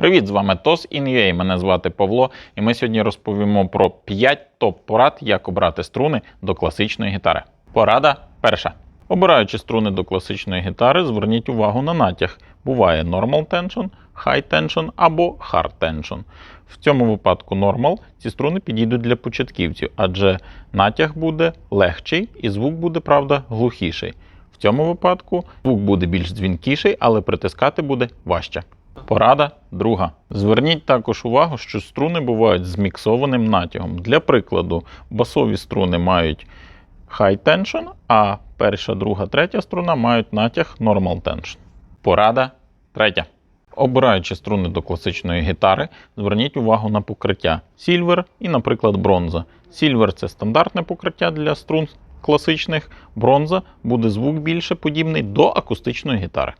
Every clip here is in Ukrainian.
Привіт, з вами TOS InUA. Мене звати Павло, і ми сьогодні розповімо про 5 топ-порад, як обрати струни до класичної гітари. Порада перша. Обираючи струни до класичної гітари, зверніть увагу на натяг. Буває Normal Tension, High Tension або Hard Tension. В цьому випадку Normal ці струни підійдуть для початківців, адже натяг буде легший і звук буде, правда, глухіший. В цьому випадку звук буде більш дзвінкіший, але притискати буде важче. Порада друга. Зверніть також увагу, що струни бувають з міксованим натягом. Для прикладу, басові струни мають high tension, а перша, друга, третя струна мають натяг normal tension. Порада третя. Обираючи струни до класичної гітари, зверніть увагу на покриття Silver і, наприклад, бронза. Silver – це стандартне покриття для струн класичних, бронза буде звук більше подібний до акустичної гітари.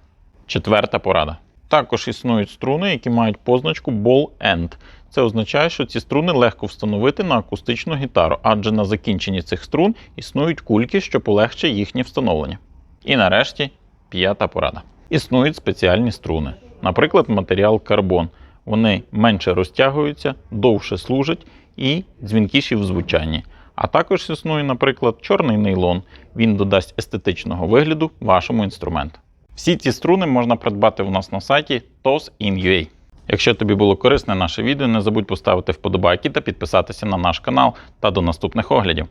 Четверта порада. Також існують струни, які мають позначку Ball End. Це означає, що ці струни легко встановити на акустичну гітару, адже на закінченні цих струн існують кульки, що полегшить їхнє встановлення. І нарешті п'ята порада. Існують спеціальні струни, наприклад, матеріал карбон. Вони менше розтягуються, довше служать і дзвінкіші в звучанні. А також існує, наприклад, чорний нейлон. Він додасть естетичного вигляду вашому інструменту. Всі ці струни можна придбати у нас на сайті TOS.in.ua. Якщо тобі було корисне наше відео, не забудь поставити вподобайки та підписатися на наш канал та до наступних оглядів.